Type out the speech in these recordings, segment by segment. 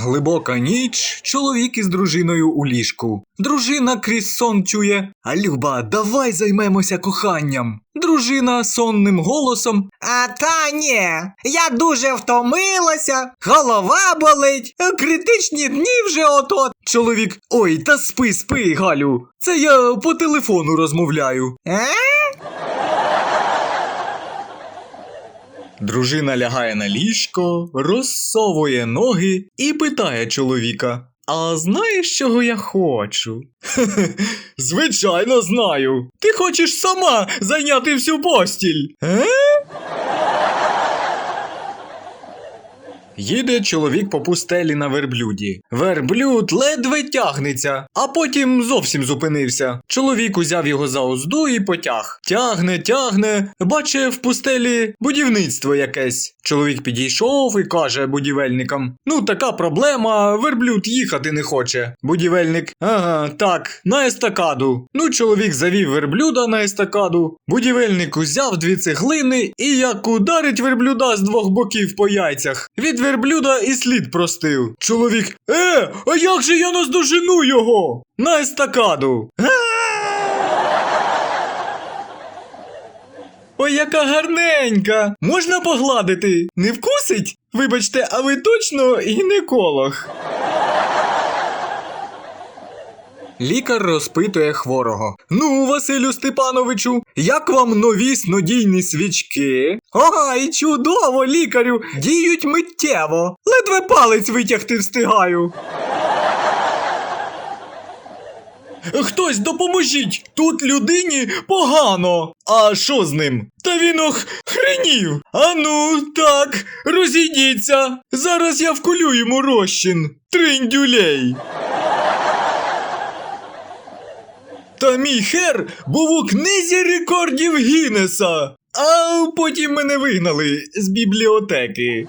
Глибока ніч, чоловік із дружиною у ліжку. Дружина крізь сон чує: А Люба, давай займемося коханням. Дружина сонним голосом. А та ні, я дуже втомилася, голова болить, критичні дні вже от-от. Чоловік, ой, та спи, спи, Галю. Це я по телефону розмовляю. Е? Дружина лягає на ліжко, розсовує ноги і питає чоловіка: А знаєш, чого я хочу? Звичайно, знаю. Ти хочеш сама зайняти всю постіль. Е? Їде чоловік по пустелі на верблюді. Верблюд ледве тягнеться, а потім зовсім зупинився. Чоловік узяв його за узду і потяг. Тягне, тягне, бачить в пустелі будівництво якесь. Чоловік підійшов і каже будівельникам: Ну, така проблема, верблюд їхати не хоче. Будівельник, ага, так, на естакаду. Ну, чоловік завів верблюда на естакаду. Будівельник узяв дві цеглини і як ударить верблюда з двох боків по яйцях. Від верблюда і слід простив. Чоловік, е, а як же я наздожену його? На естакаду. Ой, яка гарненька! Можна погладити? Не вкусить? Вибачте, а ви точно гінеколог. Лікар розпитує хворого. Ну, Василю Степановичу, як вам нові снодійні свічки? Ой, чудово, лікарю! Діють миттєво. Ледве палець витягти встигаю. Хтось допоможіть! Тут людині погано. А що з ним? Та він ох хренів. Ану, так, розійдіться. Зараз я вкулю йому розчин. Триндюлей. Та мій хер був у книзі рекордів Гіннеса. А потім мене вигнали з бібліотеки.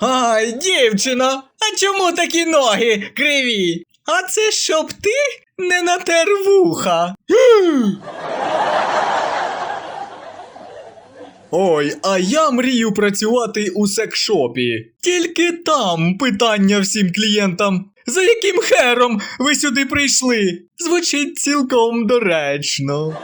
Ай, дівчина, а чому такі ноги криві? А це щоб ти не натер вуха. Ой, а я мрію працювати у секшопі. Тільки там питання всім клієнтам. За яким хером ви сюди прийшли? Звучить цілком доречно.